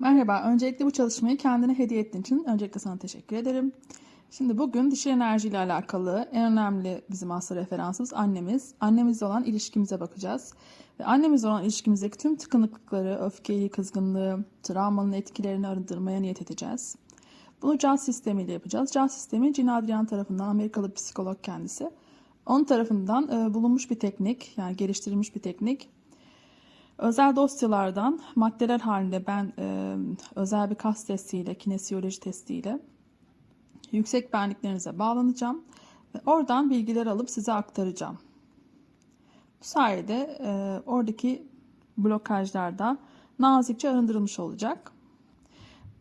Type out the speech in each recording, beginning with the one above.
Merhaba, öncelikle bu çalışmayı kendine hediye ettiğin için öncelikle sana teşekkür ederim. Şimdi bugün dişil enerji ile alakalı en önemli bizim aslında referansımız annemiz. Annemizle olan ilişkimize bakacağız. Ve annemizle olan ilişkimizdeki tüm tıkanıklıkları, öfkeyi, kızgınlığı, travmanın etkilerini arındırmaya niyet edeceğiz. Bunu CAS sistemiyle yapacağız. CAS sistemi Gene Adrian tarafından Amerikalı psikolog kendisi. Onun tarafından e, bulunmuş bir teknik, yani geliştirilmiş bir teknik. Özel dosyalardan maddeler halinde ben e, özel bir kas testiyle, kinesiyoloji testiyle yüksek benliklerinize bağlanacağım ve oradan bilgiler alıp size aktaracağım. Bu sayede e, oradaki blokajlar da nazikçe arındırılmış olacak.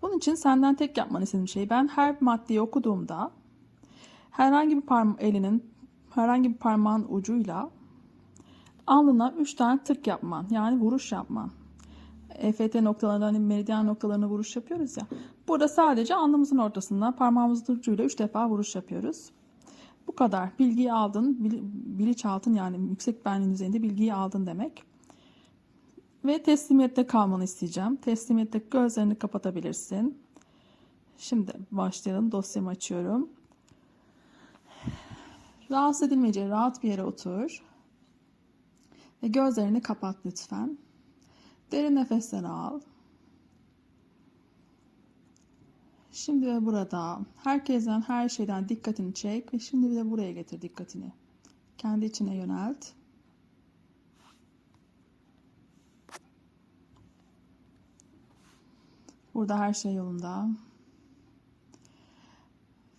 Bunun için senden tek yapmanı istediğim şey ben her maddeyi okuduğumda herhangi bir elinin herhangi bir parmağın ucuyla alnına 3 tane tık yapman yani vuruş yapman. EFT noktalarına hani meridyen noktalarına vuruş yapıyoruz ya. Burada sadece alnımızın ortasında parmağımızın ucuyla 3 defa vuruş yapıyoruz. Bu kadar. Bilgiyi aldın. Bil, bilinçaltın yani yüksek benliğin üzerinde bilgiyi aldın demek. Ve teslimiyette kalmanı isteyeceğim. Teslimiyette gözlerini kapatabilirsin. Şimdi başlayalım. Dosyamı açıyorum. Rahatsız edilmeyeceği rahat bir yere otur. Ve gözlerini kapat lütfen. Derin nefesler al. Şimdi ve burada herkesten her şeyden dikkatini çek ve şimdi de buraya getir dikkatini. Kendi içine yönelt. Burada her şey yolunda.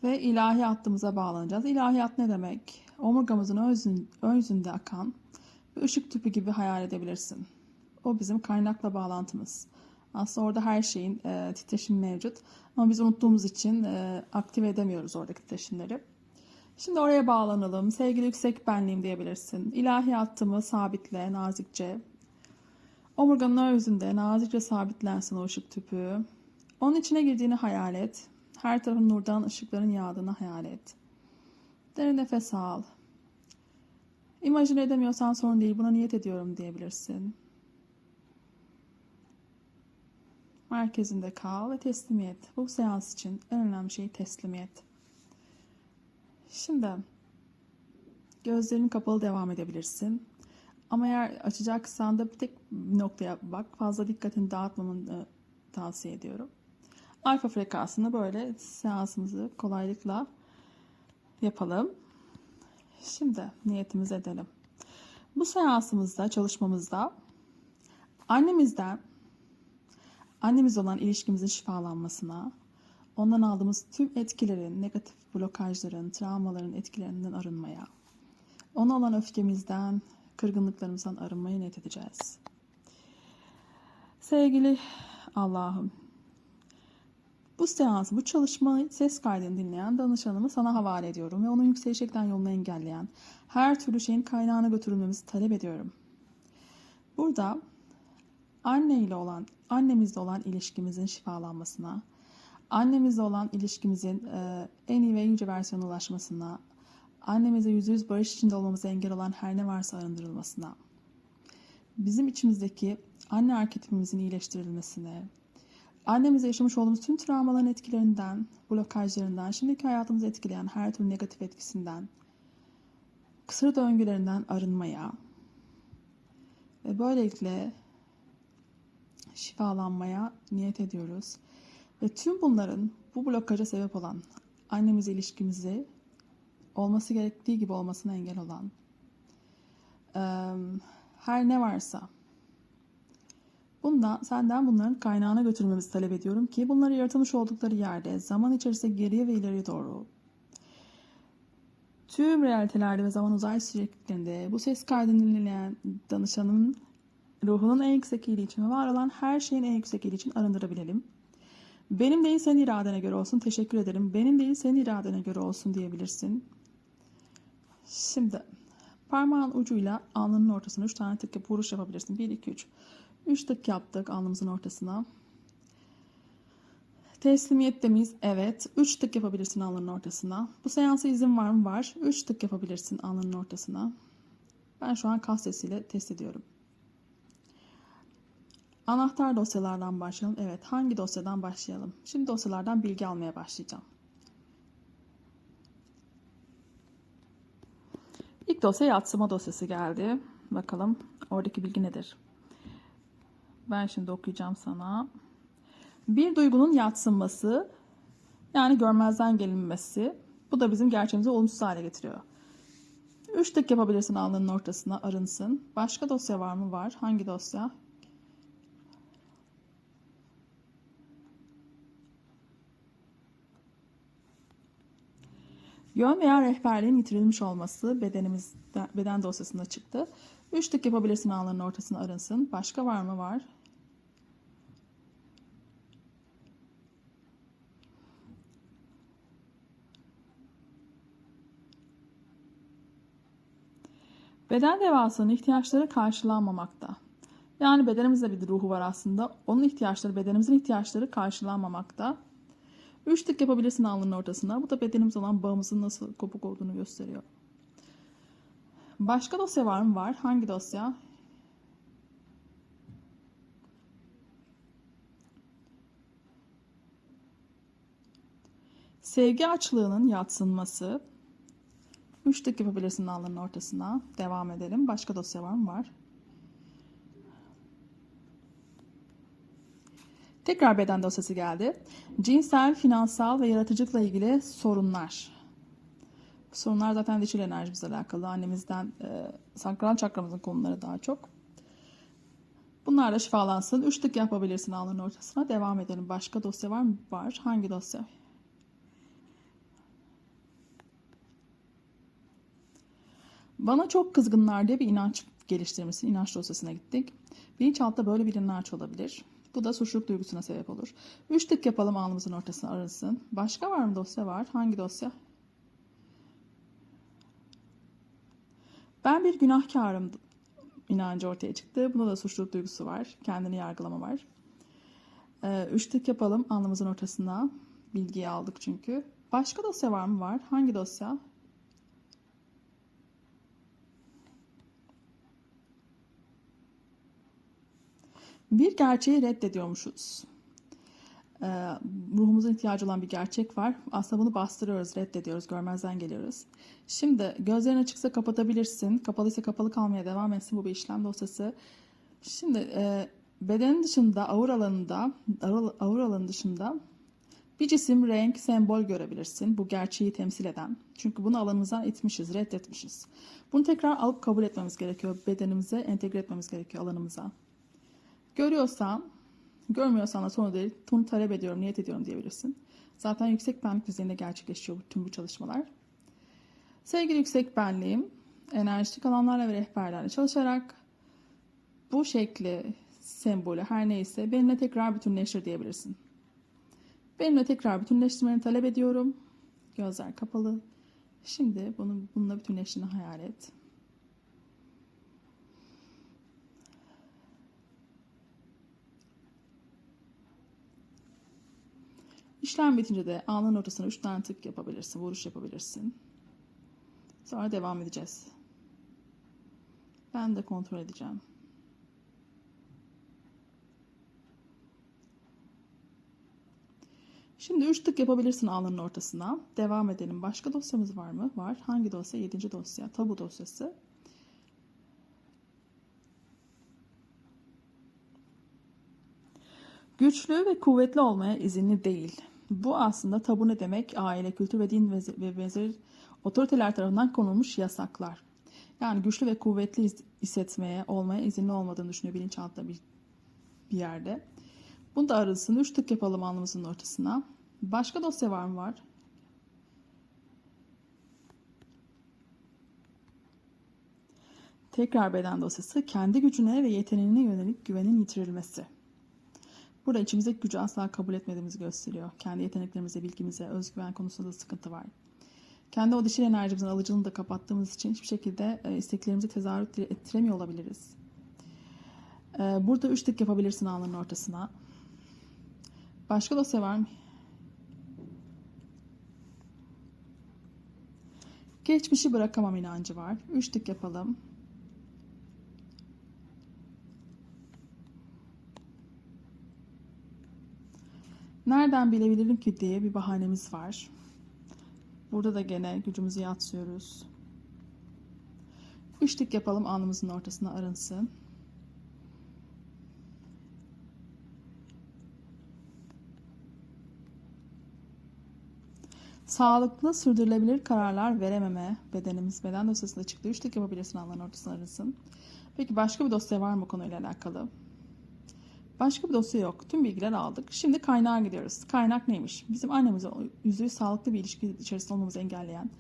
Ve ilahi hattımıza bağlanacağız. İlahiyat ne demek? Omurgamızın ön yüzünde akan bir ışık tüpü gibi hayal edebilirsin. O bizim kaynakla bağlantımız. Aslında orada her şeyin e, titreşim mevcut. Ama biz unuttuğumuz için e, aktive edemiyoruz oradaki titreşimleri. Şimdi oraya bağlanalım. Sevgili yüksek benliğim diyebilirsin. İlahi hattımı sabitle nazikçe. Omurganın yüzünde nazikçe sabitlensin o ışık tüpü. Onun içine girdiğini hayal et. Her tarafın nurdan ışıkların yağdığını hayal et. Derin nefes al. İmajine edemiyorsan sorun değil. Buna niyet ediyorum diyebilirsin. Merkezinde kal ve teslimiyet. Bu seans için en önemli şey teslimiyet. Şimdi gözlerin kapalı devam edebilirsin. Ama eğer açacaksan da bir tek noktaya bak. Fazla dikkatini dağıtmamanı tavsiye ediyorum. Alfa frekansında böyle seansımızı kolaylıkla yapalım. Şimdi niyetimizi edelim. Bu seansımızda, çalışmamızda annemizden, annemiz olan ilişkimizin şifalanmasına, ondan aldığımız tüm etkilerin, negatif blokajların, travmaların etkilerinden arınmaya, ona olan öfkemizden, kırgınlıklarımızdan arınmaya niyet edeceğiz. Sevgili Allah'ım, bu seansı, bu çalışma ses kaydını dinleyen danışanımı sana havale ediyorum ve onun yükselişekten yolunu engelleyen her türlü şeyin kaynağına götürülmemizi talep ediyorum. Burada anne ile olan, annemizle olan ilişkimizin şifalanmasına, annemizle olan ilişkimizin e, en iyi ve en yüce versiyona ulaşmasına, annemize yüzde yüz barış içinde olmamıza engel olan her ne varsa arındırılmasına, bizim içimizdeki anne arketipimizin iyileştirilmesine, Annemize yaşamış olduğumuz tüm travmaların etkilerinden, blokajlarından, şimdiki hayatımızı etkileyen her türlü negatif etkisinden, kısır döngülerinden arınmaya ve böylelikle şifalanmaya niyet ediyoruz. Ve tüm bunların bu blokaja sebep olan annemize ilişkimizi olması gerektiği gibi olmasına engel olan her ne varsa Bundan, senden bunların kaynağına götürmemizi talep ediyorum ki bunları yaratılmış oldukları yerde zaman içerisinde geriye ve ileri doğru tüm realitelerde ve zaman uzay sürekliliklerinde bu ses kaydını dinleyen danışanın ruhunun en yüksek iyiliği için var olan her şeyin en yüksek iyiliği için arındırabilelim. Benim değil senin iradene göre olsun teşekkür ederim. Benim değil senin iradene göre olsun diyebilirsin. Şimdi parmağın ucuyla alnının ortasına 3 tane tık yapıp vuruş yapabilirsin. 1, 2, 3. 3 tık yaptık alnımızın ortasına. Teslimiyette miyiz? Evet. 3 tık yapabilirsin alnının ortasına. Bu seansa izin var mı? Var. 3 tık yapabilirsin alnının ortasına. Ben şu an kas sesiyle test ediyorum. Anahtar dosyalardan başlayalım. Evet, hangi dosyadan başlayalım? Şimdi dosyalardan bilgi almaya başlayacağım. İlk dosya yatsıma dosyası geldi. Bakalım oradaki bilgi nedir? Ben şimdi okuyacağım sana. Bir duygunun yatsınması yani görmezden gelinmesi bu da bizim gerçeğimizi olumsuz hale getiriyor. Üç tık yapabilirsin alnının ortasına arınsın. Başka dosya var mı? Var. Hangi dosya? Yön veya rehberliğin yitirilmiş olması bedenimizde, beden dosyasında çıktı. Üç tık yapabilirsin alnının ortasına arınsın. Başka var mı? Var. Beden devasının ihtiyaçları karşılanmamakta. Yani bedenimizde bir ruhu var aslında. Onun ihtiyaçları, bedenimizin ihtiyaçları karşılanmamakta. Üç tık yapabilirsin alnının ortasına. Bu da bedenimiz olan bağımızın nasıl kopuk olduğunu gösteriyor. Başka dosya var mı? Var. Hangi dosya? Sevgi açlığının yatsınması. Üç tık yapabilirsin alnının ortasına. Devam edelim. Başka dosya var mı? Var. Tekrar beden dosyası geldi. Cinsel, finansal ve yaratıcılıkla ilgili sorunlar. Sorunlar zaten dişil enerjimizle alakalı. Annemizden e, sakral çakramızın konuları daha çok. Bunlarla şifalansın. Üç tık yapabilirsin alnının ortasına. Devam edelim. Başka dosya var mı? Var. Hangi dosya? Bana çok kızgınlar diye bir inanç geliştirmişsin. İnanç dosyasına gittik. Bilinçaltıda böyle bir inanç olabilir. Bu da suçluluk duygusuna sebep olur. Üç tık yapalım alnımızın ortasına arasın. Başka var mı dosya var? Hangi dosya? Ben bir günahkarım inancı ortaya çıktı. Bunda da suçluluk duygusu var. Kendini yargılama var. Ee, üç tık yapalım alnımızın ortasına. Bilgiyi aldık çünkü. Başka dosya var mı? Var. Hangi dosya? Bir gerçeği reddediyormuşuz. Ee, ruhumuzun ihtiyacı olan bir gerçek var. Aslında bunu bastırıyoruz, reddediyoruz, görmezden geliyoruz. Şimdi gözlerin açıksa kapatabilirsin. Kapalıysa kapalı kalmaya devam etsin bu bir işlem dosyası. Şimdi e, bedenin dışında, ağır alanında, ağır, alanın dışında bir cisim, renk, sembol görebilirsin. Bu gerçeği temsil eden. Çünkü bunu alanımızdan itmişiz, reddetmişiz. Bunu tekrar alıp kabul etmemiz gerekiyor. Bedenimize entegre etmemiz gerekiyor alanımıza. Görüyorsan, görmüyorsan da sorun değil. Bunu talep ediyorum, niyet ediyorum diyebilirsin. Zaten yüksek benlik düzeyinde gerçekleşiyor tüm bu çalışmalar. Sevgili yüksek benliğim, enerjik alanlarla ve rehberlerle çalışarak bu şekli, sembolü her neyse benimle tekrar bütünleştir diyebilirsin. Benimle tekrar bütünleştirmeni talep ediyorum. Gözler kapalı. Şimdi bunu bununla bütünleştiğini hayal et. İşlem bitince de alnın ortasına 3 tane tık yapabilirsin, vuruş yapabilirsin. Sonra devam edeceğiz. Ben de kontrol edeceğim. Şimdi 3 tık yapabilirsin alnının ortasına. Devam edelim. Başka dosyamız var mı? Var. Hangi dosya? 7. dosya. Tabu dosyası. Güçlü ve kuvvetli olmaya izinli değil. Bu aslında tabu ne demek? Aile, kültür ve din ve benzeri otoriteler tarafından konulmuş yasaklar. Yani güçlü ve kuvvetli hissetmeye, olmaya izinli olmadığını düşünüyor bilinçaltında bir, bir yerde. Bunu da arasın. Üç tık yapalım alnımızın ortasına. Başka dosya var mı? Var. Tekrar beden dosyası kendi gücüne ve yeteneğine yönelik güvenin yitirilmesi. Burada içimizdeki gücü asla kabul etmediğimizi gösteriyor. Kendi yeteneklerimize, bilgimize, özgüven konusunda da sıkıntı var. Kendi o dişil enerjimizin alıcılığını da kapattığımız için hiçbir şekilde e, isteklerimizi tezahürat ettiremiyor olabiliriz. E, burada üç tık yapabilirsin alnının ortasına. Başka dosya var mı? Geçmişi bırakamam inancı var. Üç tık yapalım. Nereden bilebilirim ki diye bir bahanemiz var. Burada da gene gücümüzü yatsıyoruz. Üç dik yapalım alnımızın ortasına arınsın. Sağlıklı, sürdürülebilir kararlar verememe bedenimiz beden dosyasında çıktı. Üç dik yapabilirsin alnının ortasına arınsın. Peki başka bir dosya var mı konuyla alakalı? Başka bir dosya yok. Tüm bilgiler aldık. Şimdi kaynağa gidiyoruz. Kaynak neymiş? Bizim annemizle yüzde yüz sağlıklı bir ilişki içerisinde olmamızı engelleyen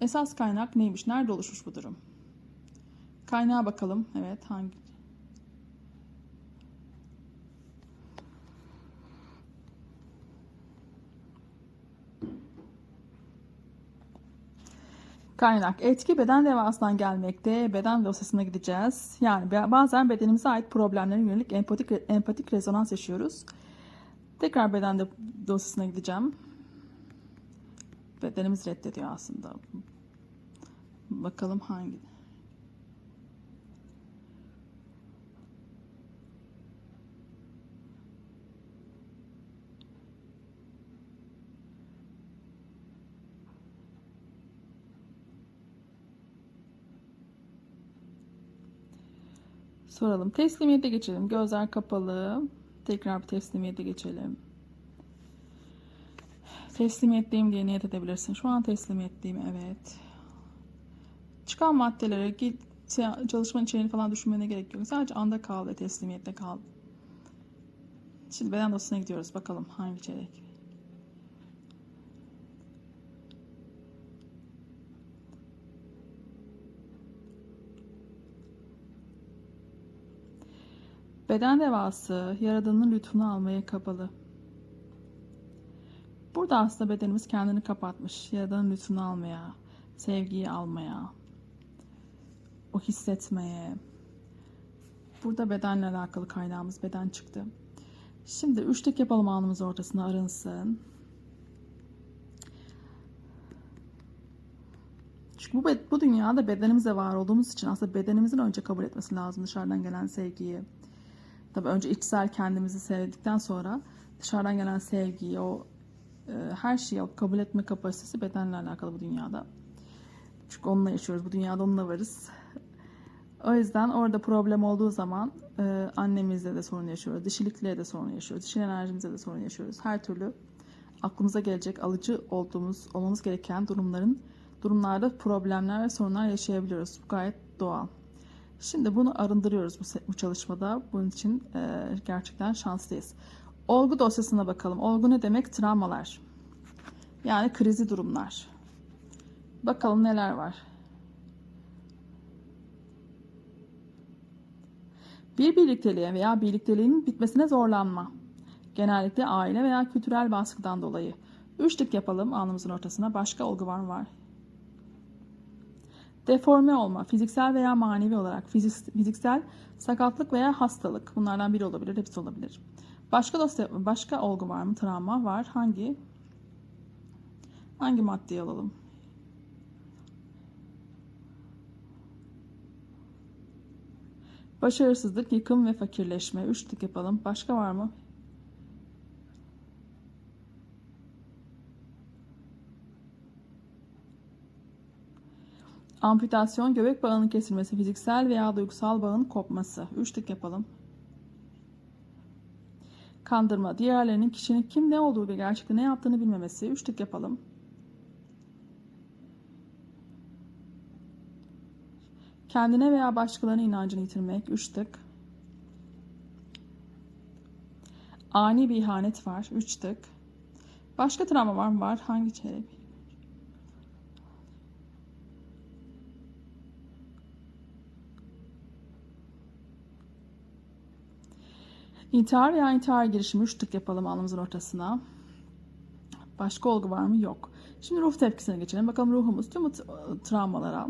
esas kaynak neymiş? Nerede oluşmuş bu durum? Kaynağa bakalım. Evet hangi? Kaynak. Etki beden devasından gelmekte. Beden dosyasına gideceğiz. Yani bazen bedenimize ait problemlere yönelik empatik, empatik rezonans yaşıyoruz. Tekrar beden de- dosyasına gideceğim. Bedenimiz reddediyor aslında. Bakalım hangi? Soralım. Teslimiyete geçelim. Gözler kapalı. Tekrar bir teslimiyete geçelim. Teslimiyetteyim diye niyet edebilirsin. Şu an teslimiyetteyim. Evet. Çıkan maddelere git şey, çalışmanın içeriğini falan düşünmene gerek yok. Sadece anda kal ve teslimiyette kal. Şimdi beden dosyasına gidiyoruz. Bakalım hangi içerik. Beden devası yaradanın lütfunu almaya kapalı. Burada aslında bedenimiz kendini kapatmış. Yaradanın lütfunu almaya, sevgiyi almaya, o hissetmeye. Burada bedenle alakalı kaynağımız beden çıktı. Şimdi üçlük yapalım alnımız ortasına arınsın. Çünkü bu, bu dünyada bedenimizle var olduğumuz için aslında bedenimizin önce kabul etmesi lazım dışarıdan gelen sevgiyi. Tabii önce içsel kendimizi sevdikten sonra dışarıdan gelen sevgiyi, o e, her şeyi o kabul etme kapasitesi bedenle alakalı bu dünyada. Çünkü onunla yaşıyoruz. Bu dünyada onunla varız. O yüzden orada problem olduğu zaman e, annemizle de sorun yaşıyoruz. Dişilikle de sorun yaşıyoruz. Dişil enerjimizle de sorun yaşıyoruz. Her türlü aklımıza gelecek alıcı olduğumuz, olmamız gereken durumların durumlarda problemler ve sorunlar yaşayabiliyoruz. Bu gayet doğal. Şimdi bunu arındırıyoruz bu, bu çalışmada. Bunun için e, gerçekten şanslıyız. Olgu dosyasına bakalım. Olgu ne demek? Travmalar. Yani krizi durumlar. Bakalım neler var. Bir birlikteliğe veya birlikteliğin bitmesine zorlanma. Genellikle aile veya kültürel baskıdan dolayı. Üçlük yapalım alnımızın ortasına. Başka olgu var mı? Var. Deforme olma, fiziksel veya manevi olarak fiziksel sakatlık veya hastalık. Bunlardan biri olabilir, hepsi olabilir. Başka dosya, başka olgu var mı? Travma var. Hangi? Hangi maddeyi alalım? Başarısızlık, yıkım ve fakirleşme. Üçlük yapalım. Başka var mı? Amputasyon, göbek bağının kesilmesi, fiziksel veya duygusal bağın kopması. Üçlük yapalım. Kandırma, diğerlerinin kişinin kim ne olduğu ve gerçekte ne yaptığını bilmemesi. Üçlük yapalım. Kendine veya başkalarına inancını yitirmek. Üç tık. Ani bir ihanet var. Üç tık. Başka travma var mı? Var. Hangi çeyrek? İntihar veya intihar girişimi üç tık yapalım alnımızın ortasına. Başka olgu var mı? Yok. Şimdi ruh tepkisine geçelim. Bakalım ruhumuz tüm travmalara.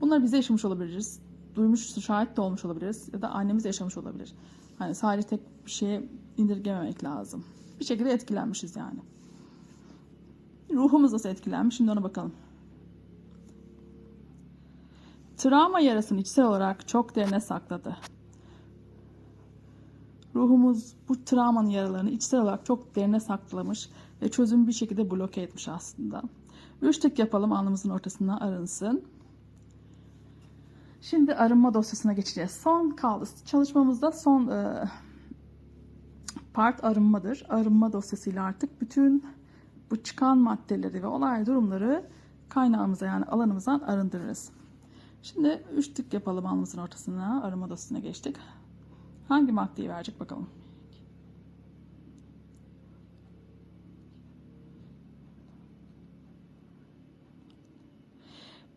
Bunları bize yaşamış olabiliriz. Duymuş, şahit de olmuş olabiliriz. Ya da annemiz yaşamış olabilir. Hani sadece tek bir şeye indirgememek lazım. Bir şekilde etkilenmişiz yani. Ruhumuz nasıl etkilenmiş? Şimdi ona bakalım. Travma yarasını içsel olarak çok derine sakladı. Ruhumuz bu travmanın yaralarını içsel olarak çok derine saklamış ve çözüm bir şekilde bloke etmiş aslında. Üç tık yapalım alnımızın ortasına arınsın. Şimdi arınma dosyasına geçeceğiz. Son kaldı. Çalışmamızda son e, part arınmadır. Arınma dosyasıyla artık bütün bu çıkan maddeleri ve olay durumları kaynağımıza yani alanımızdan arındırırız. Şimdi üç tık yapalım alnımızın ortasına. Arınma dosyasına geçtik. Hangi maddeyi verecek bakalım.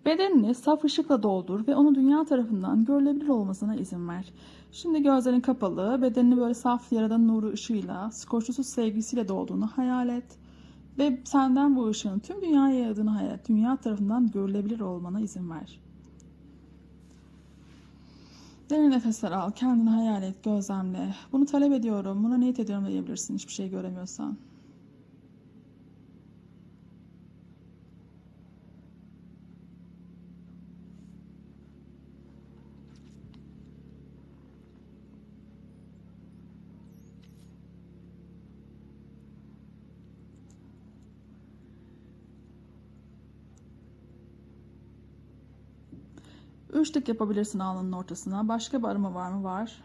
Bedenini saf ışıkla doldur ve onu dünya tarafından görülebilir olmasına izin ver. Şimdi gözlerin kapalı, bedenini böyle saf yaradan nuru ışığıyla, skorçlusuz sevgisiyle dolduğunu hayal et. Ve senden bu ışığın tüm dünyaya yayıldığını hayal et. Dünya tarafından görülebilir olmana izin ver. Derin nefesler al, kendini hayal et, gözlemle. Bunu talep ediyorum, buna niyet ediyorum diyebilirsin hiçbir şey göremiyorsan. Tık yapabilirsin alnının ortasına. Başka bir arama var mı? Var.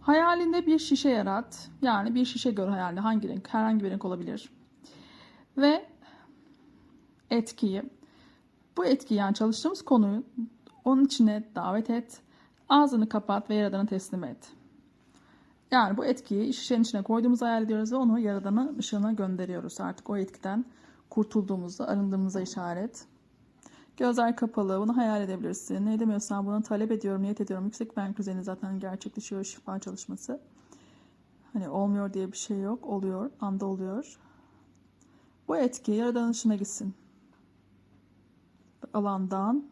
Hayalinde bir şişe yarat. Yani bir şişe gör hayalinde. Hangi renk? Herhangi bir renk olabilir. Ve etkiyi. Bu etkiyi yani çalıştığımız konuyu onun içine davet et. Ağzını kapat ve yaradana teslim et. Yani bu etkiyi şişenin içine koyduğumuzu hayal ediyoruz ve onu yaradanın ışığına gönderiyoruz. Artık o etkiden kurtulduğumuzda, arındığımıza işaret. Gözler kapalı, bunu hayal edebilirsin. Ne demiyorsan bunu talep ediyorum, niyet ediyorum. Yüksek benk düzeni zaten gerçekleşiyor şifa çalışması. Hani olmuyor diye bir şey yok. Oluyor, anda oluyor. Bu etki yaradanın ışığına gitsin. Alandan,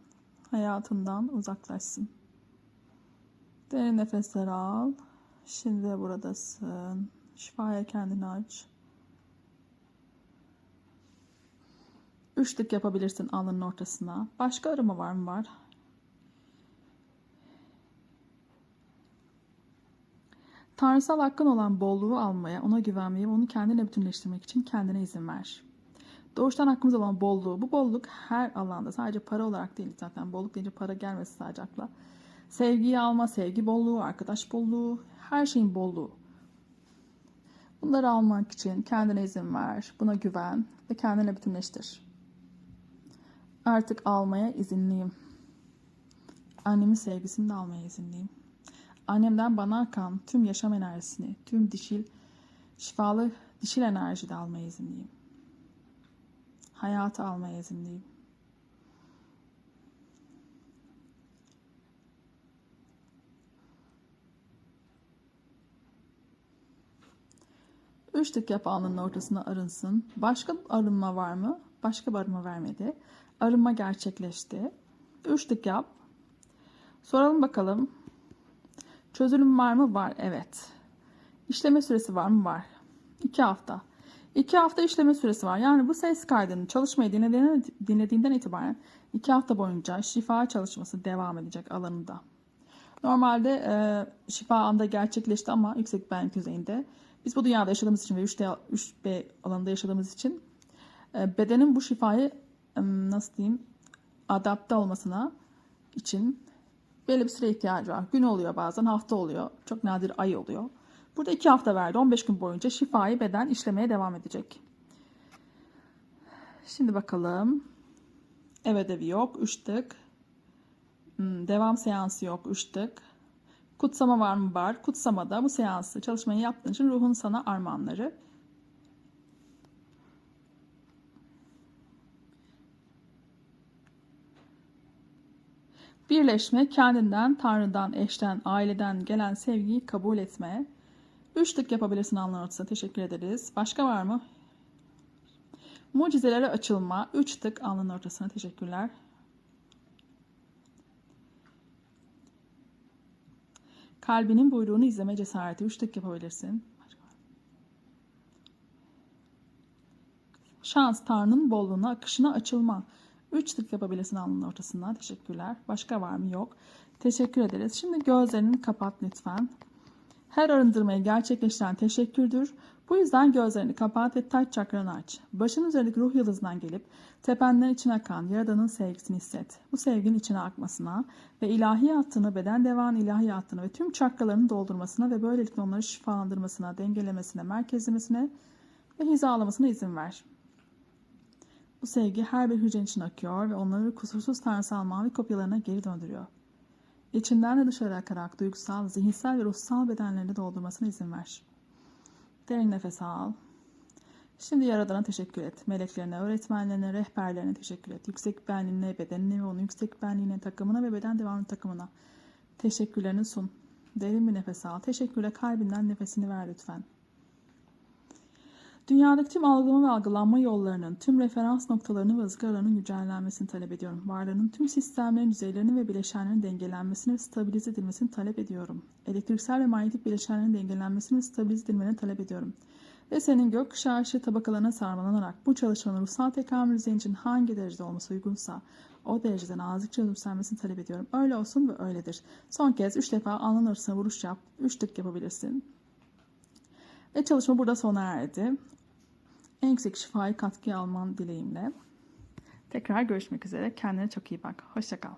hayatından uzaklaşsın. Derin nefesler al. Şimdi de buradasın. Şifaya kendini aç. Üç tık yapabilirsin alnının ortasına. Başka arama var mı? Var. Tanrısal hakkın olan bolluğu almaya, ona güvenmeyi ve onu kendine bütünleştirmek için kendine izin ver. Doğuştan hakkımız olan bolluğu, bu bolluk her alanda sadece para olarak değil zaten. Bolluk deyince para gelmesi sadece akla. Sevgiyi alma, sevgi bolluğu, arkadaş bolluğu, her şeyin bolluğu. Bunları almak için kendine izin ver, buna güven ve kendine bütünleştir. Artık almaya izinliyim. Annemin sevgisini de almaya izinliyim. Annemden bana akan tüm yaşam enerjisini, tüm dişil, şifalı dişil enerji de almaya izinliyim. Hayatı almaya izinliyim. Üç tık yap alnının ortasına arınsın. Başka arınma var mı? Başka bir arınma vermedi. Arınma gerçekleşti. Üç tık yap. Soralım bakalım. Çözülüm var mı? Var. Evet. İşleme süresi var mı? Var. İki hafta. İki hafta işleme süresi var. Yani bu ses kaydını çalışmayı dinlediğinden, itibaren iki hafta boyunca şifa çalışması devam edecek alanında. Normalde e, şifa anda gerçekleşti ama yüksek benlik düzeyinde. Biz bu dünyada yaşadığımız için ve 3D, 3B alanında yaşadığımız için e, bedenin bu şifayı nasıl diyeyim adapte olmasına için belli bir süre ihtiyacı var. Gün oluyor bazen, hafta oluyor. Çok nadir ay oluyor. Burada iki hafta verdi. 15 gün boyunca şifayı beden işlemeye devam edecek. Şimdi bakalım. Ev ödevi yok. 3 tık. Hmm, devam seansı yok. 3 tık. Kutsama var mı? Var. Kutsamada bu seansı çalışmayı yaptığın için ruhun sana armağanları. Birleşme, kendinden, Tanrı'dan, eşten, aileden gelen sevgiyi kabul etme. Üç tık yapabilirsin alnın ortasına. Teşekkür ederiz. Başka var mı? Mucizelere açılma. Üç tık alnın ortasına. Teşekkürler. Kalbinin buyruğunu izleme cesareti. Üç tık yapabilirsin. Şans, Tanrı'nın bolluğuna, akışına açılma. Üç tık yapabilirsin alnının ortasına. Teşekkürler. Başka var mı? Yok. Teşekkür ederiz. Şimdi gözlerini kapat lütfen. Her arındırmayı gerçekleştiren teşekkürdür. Bu yüzden gözlerini kapat ve taç çakranı aç. Başın üzerindeki ruh yıldızından gelip tependen içine akan Yaradan'ın sevgisini hisset. Bu sevginin içine akmasına ve ilahi hattını, beden devan ilahi hattını ve tüm çakralarını doldurmasına ve böylelikle onları şifalandırmasına, dengelemesine, merkezlemesine ve hizalamasına izin ver. Bu sevgi her bir hücrenin içine akıyor ve onları kusursuz tanrısal mavi kopyalarına geri döndürüyor. İçinden de dışarı akarak duygusal, zihinsel ve ruhsal bedenlerini doldurmasına izin ver. Derin nefes al. Şimdi Yaradan'a teşekkür et. Meleklerine, öğretmenlerine, rehberlerine teşekkür et. Yüksek benliğine, bedenine ve onun yüksek benliğine, takımına ve beden devamlı takımına teşekkürlerini sun. Derin bir nefes al. Teşekkürle kalbinden nefesini ver lütfen. Dünyadaki tüm algılama ve algılanma yollarının, tüm referans noktalarının ve ızgaralarının güncellenmesini talep ediyorum. Varlığının tüm sistemlerin düzeylerinin ve bileşenlerin dengelenmesini ve stabilize edilmesini talep ediyorum. Elektriksel ve manyetik bileşenlerin dengelenmesini ve stabilize edilmelerini talep ediyorum. Ve senin gökkuşağı ışığı tabakalarına sarmalanarak bu çalışmanın ruhsal tekamül zincinin hangi derecede olması uygunsa o derecede nazikçe özümsenmesini talep ediyorum. Öyle olsun ve öyledir. Son kez 3 defa alnın arasına vuruş yap. 3 tık yapabilirsin. Ve çalışma burada sona erdi. En yüksek şifayı katkıya alman dileğimle. Tekrar görüşmek üzere. Kendine çok iyi bak. Hoşça kal.